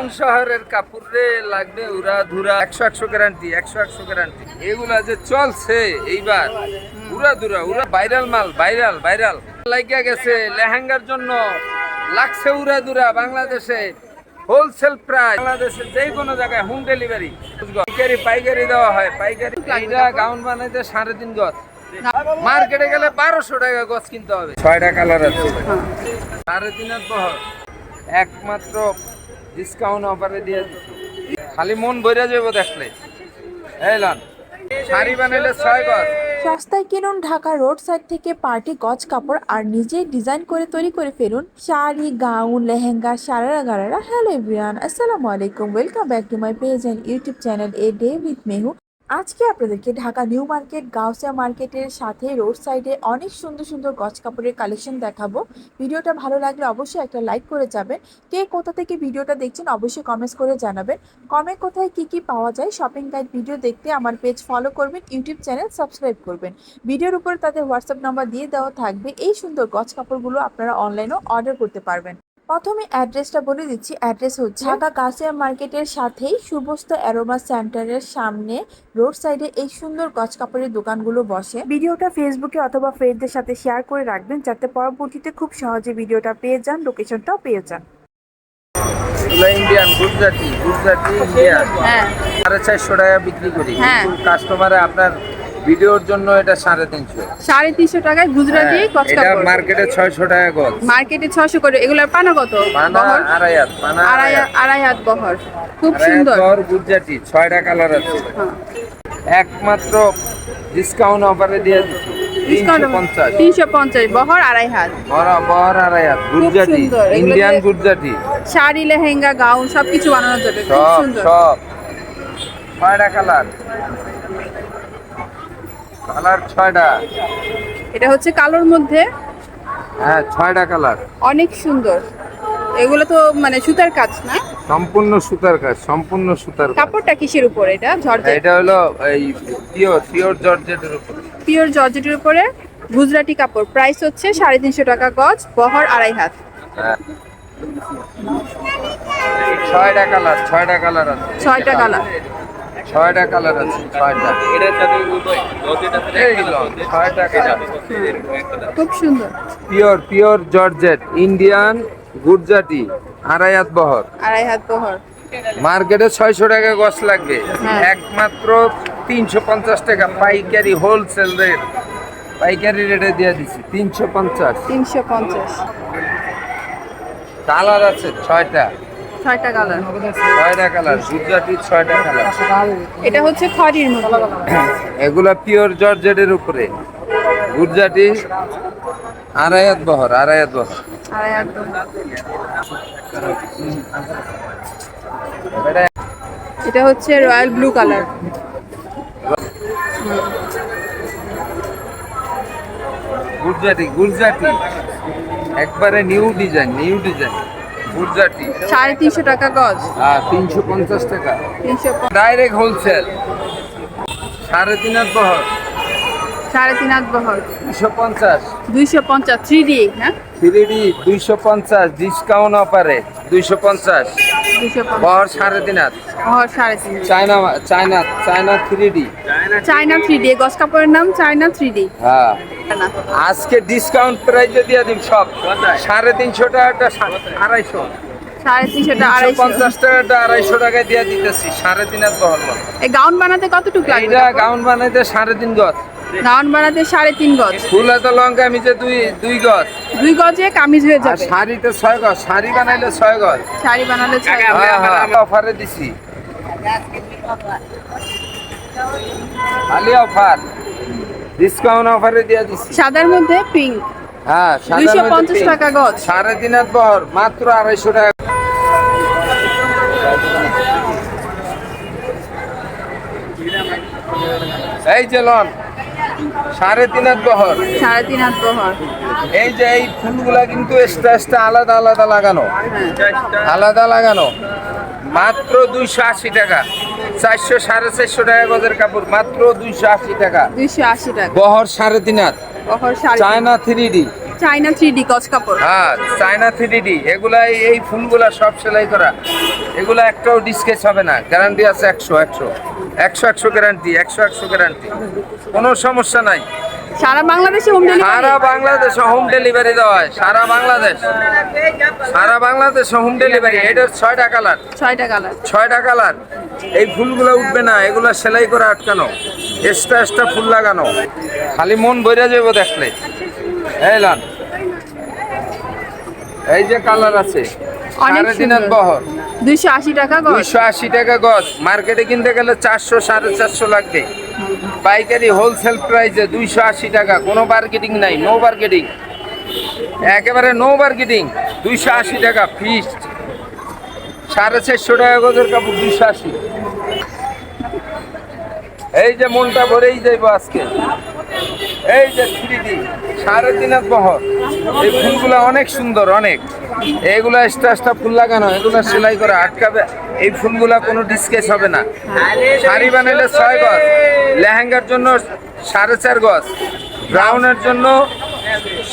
কোন শহরের কাপড় লাগবে উরা ধুরা। একশো একশো গ্যারান্টি একশো একশো গ্যারান্টি এগুলা যে চলছে এইবার। উরা ধুরা উরা ভাইরাল মাল ভাইরাল ভাইরাল লাগিয়া গেছে লেহেঙ্গার জন্য। লাগছে উড়া ধুরা বাংলাদেশে। হোলসেল প্রাইস বাংলাদেশের যে কোনো জায়গায় হোম ডেলিভারি পাইকারি পাইকারি দেওয়া হয়, পাইকারি। এইটা গাউন বানাইতে সাড়ে তিন গজ। মার্কেটে গেলে বারোশো টাকা গছ কিনতে হবে। ছয়টা কালার আছে। সাড়ে তিন বহর একমাত্র ডিসকাউন্ট অফারে দিয়ে খালি মন ভরে যাব দেখলে। এলাম শাড়ি বানাইলে ছয় গজ। সস্তায় কিনুন ঢাকা রোড সাইড থেকে পার্টি গজ কাপড় আর নিজে ডিজাইন করে তৈরি করে ফেলুন sari, gown, lehenga, sharara gharara. Hello everyone আসসালামু আলাইকুম। Welcome back to my page and YouTube channel a day with Mehu আজকে আপনাদেরকে ঢাকা নিউ মার্কেট, গাউসিয়া মার্কেটের সাথে রোড সাইডে অনেক সুন্দর সুন্দর গজ কাপড়ের কালেকশন দেখাবো। ভিডিওটা ভালো লাগলে অবশ্যই একটা লাইক করে যাবেন। কে কোথা থেকে ভিডিওটা দেখছেন অবশ্যই কমেন্টস করে জানাবেন। কমে কোথায় কি কি পাওয়া যায় শপিং গাইড ভিডিও দেখতে আমার পেজ ফলো করবেন ইউটিউব চ্যানেল সাবস্ক্রাইব করবেন। ভিডিওর উপর তাদের হোয়াটসঅ্যাপ নাম্বার দিয়ে দেওয়া থাকবে। এই সুন্দর গজ কাপড়গুলো আপনারা অনলাইনেও অর্ডার করতে পারবেন। প্রথমে অ্যাড্রেসটা বলে দিচ্ছি। অ্যাড্রেস হচ্ছে ঢাকা গাছিয়া মার্কেটের সাথেই সুবস্ত অ্যারোমা সেন্টারের সামনে রোড সাইডে এই সুন্দর গজ কাপড়ের দোকানগুলো বসে। ভিডিওটা ফেসবুকে অথবা ফ্রেন্ডদের সাথে শেয়ার করে রাখবেন যাতে পরবর্তীতে খুব সহজে ভিডিওটা পেয়ে যান লোকেশনটাও পেয়ে যান। ইন্ডিয়ান গুজরাটি গুজরাটি ইন্ডিয়ান হ্যাঁ। সাড়ে চারশো টাকা বিক্রি করি। হ্যাঁ। কাস্টমারে আপনার ভিডিওর জন্য এটা সাড়ে তিনশো। সাড়ে তিনশো টাকায় গুজরাটি হ্যাঁ, এটা মার্কেটে ছয়শো টাকা গজ। মার্কেটে ছশো করে এগুলোর পানা কত? পানা আড়াই হাত পানা আড়াই হাত। বহর। খুব সুন্দর। গুজরাটি ছয়টা কালার আছে। হ্যাঁ। একমাত্র ডিসকাউন্ট অফারে দিয়ে দিচ্ছি তিনশো পঞ্চাশ। বহর আড়াই হাত। বহর আড়াই হাত গুজরাটি ইন্ডিয়ান গুজরাটি। শাড়ি লেহেঙ্গা গাউন সবকিছু বানানো যাবে। খুব সুন্দর। সব। ছয়টা কালার। কালার ছয়টা। এটা হচ্ছে কালোর মধ্যে। হ্যাঁ ছয়টা কালার। অনেক সুন্দর। এগুলো তো মানে সুতার কাজ না? সম্পূর্ণ সুতার কাজ সম্পূর্ণ সুতার কাপড়টা কিসের উপর এটা? ঝরঝর এটা হলো এই পিওর পিওর জর্জেটের উপর। পিওর জর্জেটের উপরে গুজরাটি কাপড়। প্রাইস হচ্ছে সাড়ে তিনশো টাকা গজ বহর আড়াই হাত। হ্যাঁ। ছয়টা কালার ছয়টা কালার আছে। ছয়টা কালার। ছয়টা কালার আছে ছয়টা। ছয়টা কালার। খুব সুন্দর। Pure pure georgette Indian Gujarati আড়াইয়াত বহর। আড়াই হাত বহর। মার্কেটে ছয়শো টাকা গছ লাগবে। হ্যাঁ। একমাত্র তিনশো পঞ্চাশ টাকা পাইকারি হোলসেল রেট পাইকারি রেটে দিয়ে দিচ্ছি তিনশো পঞ্চাশ। তিনশো পঞ্চাশ। কালার আছে ছয়টা। ছয়টা কালার। ছয়টা কালার গুজরাটির ছয়টা কালার। এটা হচ্ছে খড়ির মধ্যে এগুলা পিওর জর্জেটের উপরে। গুজরাটি আড়াইয়াত বহর আড়াইয়াত বহর। আড়াই বহর। এটা হচ্ছে royal blue colour. Gujarati Gujarati. একবারে new design new design. Gujarati. সাড়ে তিনশো টাকা গজ। আর তিনশো পঞ্চাশ টাকা। তিনশো ডাইরেক্ট হোলসেল সাড়ে তিন হাত বহর। সাড়ে তিন হাত বহর। দুশো পঞ্চাশ। দুইশো পঞ্চাশ থ্রি ডি হ্যাঁ? থ্রি ডি দুইশো পঞ্চাশ ডিসকাউন্ট অফারে দুইশো পঞ্চাশ। বহর সাড়ে তিন হাত। বহর সাড়ে তিন China China China three D China three D গজ কাপড়ের নাম চায়না থ্রি ডি হ্যাঁ। আজকে ডিসকাউন্ট প্রাইসে দিয়ে দিন সব। সাড়ে তিনশো টাকাটা আড়াইশো। সাড়ে তিনশো টাকা তিনশো আড়াইশো পঞ্চাশ টাকাটা আড়াইশো টাকায় দিয়ে দিতেছি। সাড়ে তিন হাত বহর এই গাউন বানাতে কতটুকু গাউন সাড়ে তিন গজ। গাউন বানাতে সাড়ে তিন গজ। ফুল দুই দুই গজ। দুই গজে কামিজ হয়ে আর যাবে। শাড়িতে ছয় গজ। শাড়ি বানাইলে ছয় গজ। শাড়ি বানালে ছয় গজ। অফারে দিছি। খালি অফার ডিসকাউন্ট অফারে দিয়ে দিছি। সাদার মধ্যে পিঙ্ক হ্যাঁ দুইশো পঞ্চাশ টাকা গজ। সাড়ে তিন হাত বহর মাত্র আড়াইশো টাকা। এই যে লন সাড়ে তিন হাত বহর। সাড়ে তিন হাত বহর। এই যে এই ফুলগুলা কিন্তু এক্সট্রা এক্সট্রা আলাদা আলাদা লাগানো। আলাদা লাগানো। মাত্র দুইশো আশি টাকা। চারশো সাড়ে চারশো টাকা গজের কাপড় মাত্র দুইশো আশি টাকা। দুইশো আশি টাকা। বহর সাড়ে তিন হাত। বহর China three D China three D গজ কাপড়। হ্যাঁ চায়না থ্রি ডি এগুলা এই- ফুলগুলা সব সেলাই করা। এগুলা একটাও ডিসকেস হবে না। গ্যারান্টি আছে একশো একশো। একশো একশো গ্যারান্টি একশো একশো গ্যারান্টি কোনো সমস্যা নাই। সারা বাংলাদেশে হোম সারা ডেলিভারি বাংলাদেশে হোম ডেলিভারি দেওয়া হয়। সারা বাংলাদেশ। সারা বাংলাদেশে হোম ডেলিভারি এটার ছয়টা কালার ছয়টা কালার ছয়টা কালার এই ফুলগুলো উঠবে না এগুলো সেলাই করে আটকানো। এক্সট্রা এক্সট্রা ফুল লাগানো। খালি মন বইরা যাব দেখলে। এই লান এই যে কালার আছে সাড়ে তিন বহর। দুইশো আশি টাকা গজ। দুইশো আশি টাকা গজ। মার্কেটে কিনতে গেলে চারশো সাড়ে চারশো লাগবে। পাইকারি হোলসেল প্রাইসে দুইশো আশি টাকা। কোনো মার্কেটিং নাই নো মার্কেটিং একেবারে নো মার্কেটিং দুইশো আশি টাকা ফিক্সড সাড়ে চারশো টাকা গজের কাপড়, দুইশো আশি। এই যে মনটা ভরেই যাইব আজকে। এই যে থ্রি ডি সাড়ে তিন বহর এই ফুলগুলো অনেক সুন্দর, অনেক। এগুলো এক্সট্রা এক্সট্রা ফুল লাগানো, এগুলো সেলাই করে আটকাবে, এই ফুলগুলা কোনো ডিসকেস হবে না। শাড়ি বানাইলে ছয় গজ, লেহেঙ্গার জন্য সাড়ে চার গজ, ব্রাউনের জন্য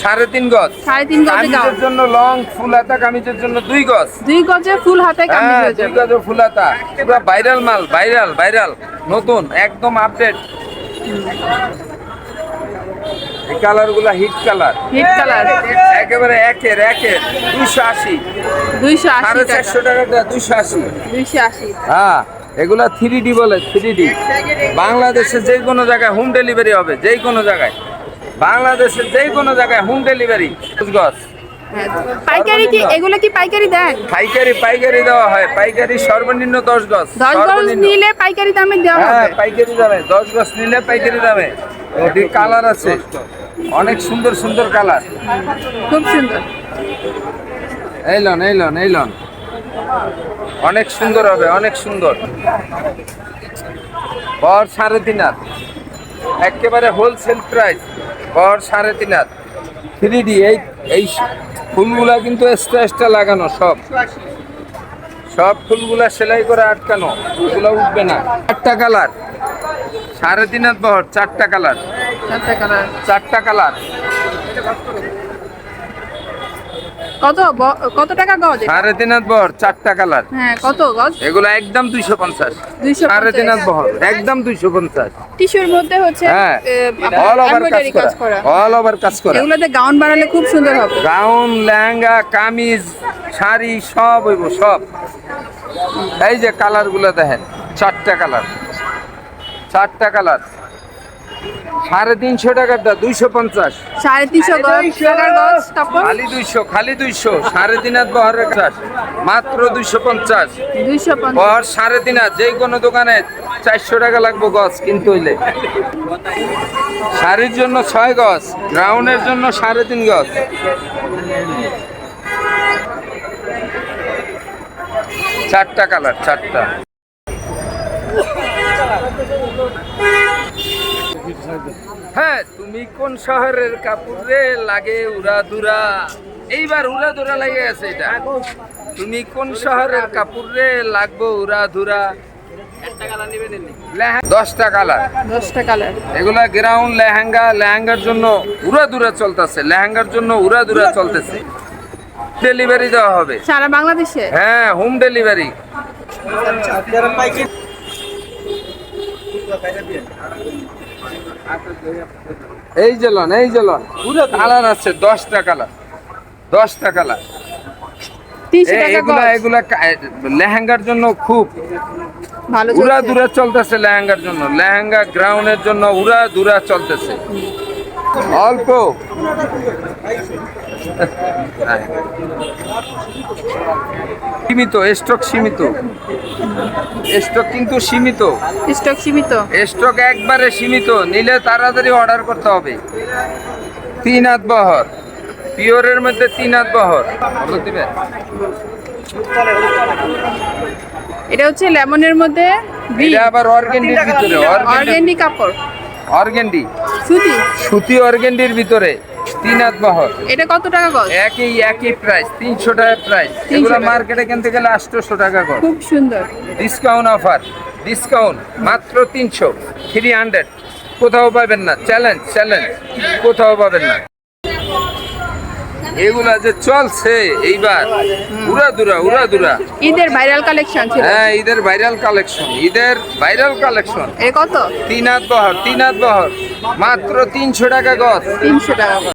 সাড়ে তিন গজ। সাড়ে তিন গজে কামিজের জন্য লং ফুল হাতা কামিজের জন্য দুই গজ। দুই গজে ফুল হাতে কামিজ হ্যাঁ হয়ে দুই যাবে। ফুল হাতা। পুরো ভাইরাল মাল ভাইরাল ভাইরাল। নতুন একদম আপডেট এই কালারগুলা হিট কালার। Hit colour. একেবারে একের একের। দুইশো আশি। দুইশো আশি সাড়ে টাকা। চারশো টাকাটা দুইশো আশি। দুইশো আশি। হ্যাঁ এগুলা থ্রি ডি বলে থ্রি ডি বাংলাদেশে যে কোনো জায়গায় হোম ডেলিভারি হবে যে কোনো জায়গায়। বাংলাদেশের যে কোনো জায়গায় হোম ডেলিভারি গছ হ্যাঁ, পাইকারি কি এগুলো কি পাইকারি দেন? পাইকারি পাইকারি দেওয়া হয়। পাইকারি সর্বনিম্ন দশ গজ দশ গজ নিলে পাইকারি দামে দেওয়া হ্যাঁ পাইকারি দামে। দশ গজ নিলে পাইকারি দামে। এটি কালার আছে। অনেক সুন্দর সুন্দর কালার। খুব সুন্দর। এই লন এই লন এই লন অনেক সুন্দর হবে অনেক সুন্দর। বর সাড়ে তিন একেবারে হোলসেল প্রাইস বর সাড়ে তিন হাত। থ্রি ডি এই এই ফুলগুলা কিন্তু এক্সট্রা এক্সট্রা লাগানো সব। সব ফুলগুলা সেলাই করে আটকানো এগুলো উঠবে না। চারটা কালার। সাড়ে তিন হাত বহর চারটা কালার। চারটা কালার। চারটা কালার। কত? কত টাকা গজ? সাড়ে তিন হাত বহর চারটা কালার। হ্যাঁ কত গজ? এগুলো একদম দুইশো পঞ্চাশ। 250 সাড়ে তিন হাত বহর একদম দুইশো পঞ্চাশ। টিস্যুর মধ্যে হচ্ছে হ্যাঁ অল ওভার কাজ করা। অল ওভার কাজ করা। এগুলোতে গাউন বানালে খুব সুন্দর হবে। গাউন লেহেঙ্গা কামিজ শাড়ি সব হইব সব। এই যে কালারগুলো দেখেন চারটা কালার। চারটা কালার। সাড়ে তিনশো টাকারটা দুইশো পঞ্চাশ। সাড়ে তিনশো টাকার খালি দুইশো খালি দুইশো। সাড়ে তিন হাত বহরের কাজ মাত্র দুইশো পঞ্চাশ। দুইশো বহর সাড়ে তিন হাত। যে কোনো দোকানে চারশো টাকা লাগবে গজ কিনতে হইলে। শাড়ির জন্য ছয় গজ গ্রাউন্ডের জন্য সাড়ে তিন গজ চারটা কালার চারটা। হ্যাঁ তুমি কোন শহরের কাপড় রে? লাগে উড়া দুরা এইবার উড়া দুরা লাগে আছে এটা। তুমি কোন শহরের কাপড় রে? লাগবো উড়া ধুরা লেহেঙ্গা- দশটা কালার। দশটা কালার। এগুলা গ্রাউন্ড লেহেঙ্গা লেহেঙ্গার জন্য উড়া দুরা চলতেছে। লেহেঙ্গার জন্য উড়া দুরা চলতেছে। ডেলিভারি দেওয়া হবে। সারা বাংলাদেশে? হ্যাঁ হোম ডেলিভারি এই যে লন এই যে লন। পুরো কালার আছে দশটা কালার। দশটা কালার। এগুলা এগুলা লেহেঙ্গার জন্য খুব। ভালো উড়া দুরা চলতেছে লেহেঙ্গার জন্য। লেহেঙ্গা গ্রাউন্ডের জন্য উড়া দুরা চলতেছে। অল্প। সীমিত স্টক সীমিত। স্টক কিন্তু সীমিত। স্টক সীমিত। স্টক একবারে সীমিত নিলে তাড়াতাড়ি অর্ডার করতে হবে। তিন হাত বহর পিওরের মধ্যে তিন হাত বহর। দিবেন? এটা হচ্ছে লেমনের মধ্যে এটা আবার অর্গেন্ডির ভিতরে অর্গেন্ডি। অর্গেন্ডি কাপড়। অর্গেন্ডি। সুতি। সুতি অর্গেন্ডির ভিতরে। তিন হাত বহর। এটা কত টাকা গজ? একই একই প্রাইস তিনশো টাকা প্রাইস এগুলো মার্কেটে কিনতে গেলে আটশোশো টাকা কর খুব সুন্দর। ডিসকাউন্ট অফার ডিসকাউন্ট মাত্র তিনশো। থ্রি হান্ড্রেড কোথাও পাবেন না। চ্যালেঞ্জ চ্যালেঞ্জ কোথাও পাবেন না। এগুলা যে চলছে এইবার। উড়া দুরা উড়া দুরা। ঈদের ভাইরাল কালেকশন ছিল। হ্যাঁ ঈদের ভাইরাল কালেকশন ঈদের ভাইরাল কালেকশন এ কত? তিন হাত বহর তিন হাত বহর। মাত্র তিনশো টাকা গছ তিনশো টাকা।